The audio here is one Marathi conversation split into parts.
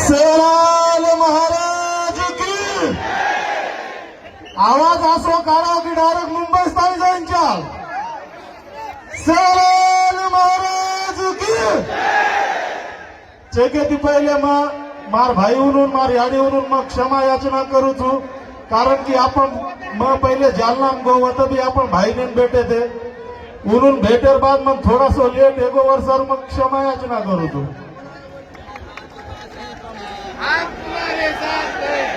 सेवालाल महाराज की। आवाज असो काढा की डायरेक्ट मुंबई स्थायी जाईन चाल. सेवालाल महाराज की। चेके ती पहिले मग मार भाई उनून मार याडी उनून मग क्षमा याचना करू कारण की आपण मग पहिले जालना गो होतं बी आपण भाईने भेटे ते उनून भेटेर बाद मग थोडासा लेट एगो वर्षावर मग क्षमा याचना करू तू. हम तुम्हारे साथ हैं।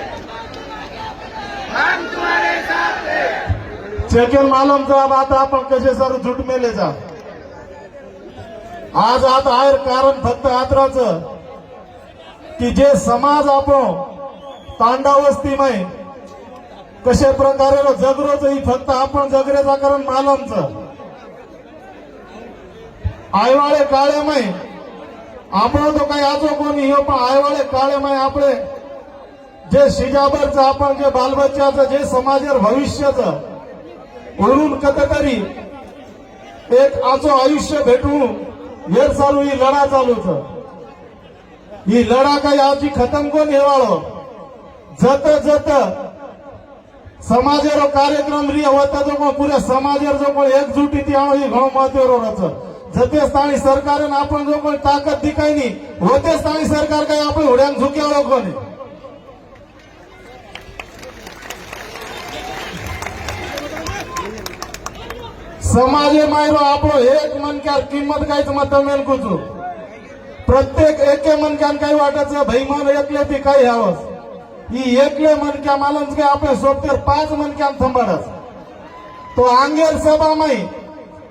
हम तुम्हारे साथ हैं। सेकंड मालमचा आता आपण कसे सर झुटमेलेचा आज आता आहे कारण फक्त आत्राचं की जे समाज आपण तांडावस्तीमय कशा प्रकारे जगरोच ही फक्त आपण जगरेचा कारण मालमचं. आयवाळे काळेमय आपण तो काही आजो कोणी हो पण आयवाळे काळेमय आपले. जे शिजाबरचं आपण जे बालबच्चाचं जे समाजावर भविष्याचं म्हणून कधीतरी एक आजो आयुष्य भेटून वेळ चालू ही लढा चालूच. ही लढा काही समाज खतम कार्यक्रम री होता जो कोण समाज जो कोण एकजुटी ती आणो ही घणो महत्त्व जते स्थानी सरकारान आपण जो ताकत ताकद दिकायनी होते स्थानी सरकार काही आपण हुड्यान झुक्यावळो हो कोणी समाजे मायरो आपलो एक मनक्यार किंमत काहीच मत मेलकुचू प्रत्येक एके मनक्यान काही वाटायचं भैमान एकले ती हावस. हवस ही एकले मनक्या मालून काय आपल्या सोबतेर पाच मनक्यान थंबाडस तो आंगेर सभा माई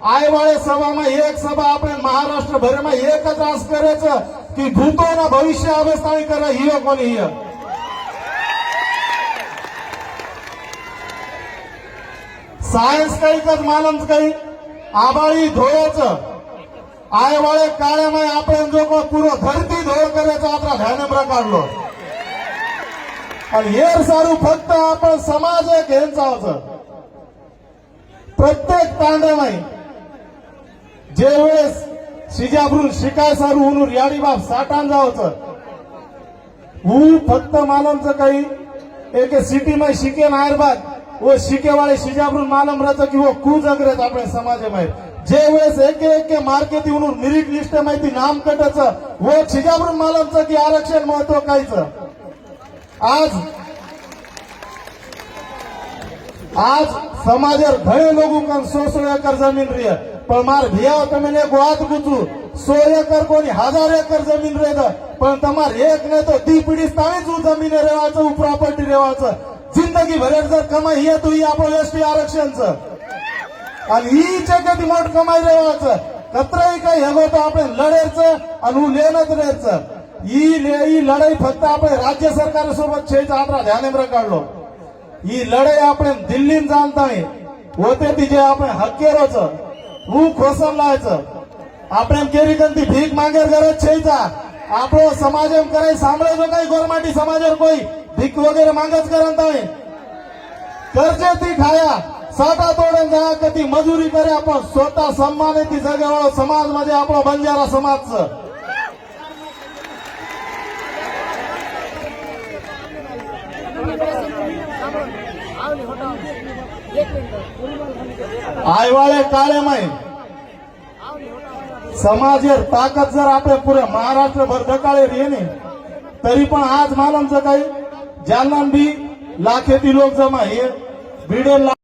आयवाळे सभा माई एक सभा आपण महाराष्ट्र भर एकच आस करायचं की भूतो ना भविष्य अवस्था करा हिय कोणी हिय सायन्स काही कच मालम काही आबाळी धोयाचं आयवाळे काळ्यामाय आपण जो कोण पुरो धरती धोळ करायचा आपला ध्यानम्र काढलो. आणि हेर सारू फक्त आपण समाज एक चावचं प्रत्येक तांड्यामाई जे वेळेस शिजाभरून शिकाय सारू उनूर याडी बाप साठान जावचं. हू फक्त मालमचं काही एक सिटी मध्ये शिके आयरबाद व शिकेवाळे शिजाभरून मालम राहतं की वो कू आपण समाज माहीत जे वेळेस एक एक मार्केट येऊन मिरिट लिस्ट माहिती नाम कटाचं व शिजाभरून मालमचं की आरक्षण महत्त्व कायचं आज आज समाजर घणे लोगों का सौ सौ एकड़ जमीन रही है। पर मार भिया तो मैंने गुआत पूछू सौ एकड़ को हजार एकड़ जमीन रहे था पर तमार एक ने तो दी पीढ़ी तावीच जमीन रेवाच प्रॉपर्टी रेवाच। जिंदगी भर जर कमाई ही तो ही आप एस टी आरक्षण आणि ही कधी मोठ कमाई रेवाच। कत्रही काही हवं तो आपण लढायचं आणि लेणच राहायचं ఈ ఈ లడై ఫక్త આપણે રાજ્ય સરકાર સોબત છે તો આપણા ધ્યાને પ્રકાર લો ઈ લડાઈ આપણે દિલ્હીન જાણતાય હોતેથી જે આપણે હકેરો છે હું ખોસરલાય છે આપણે એમ કેવી રીતે ભીખ માંગેર કરે છે તા આપણો સમાજ એમ કરે સાંભળે તો કઈ ગોરમાટી સમાજ કોઈ ભીખ વગેરે માંગે જ કરે તાય કરજેથી ખાયા સાટા તોડે ગયા કતી મજૂરી કર્યા પણ સોતા સન્માનેથી જગેવાળો સમાજ માં જે આપણો બંજારા સમાજ છે आयवाळे काळे माय समाजेर ताकद जर आपल्या पुऱ्या महाराष्ट्रभर दकाळे येणे तरी पण आज मालमचं काही जालना बी लाखेती लोक जमा हे भिडे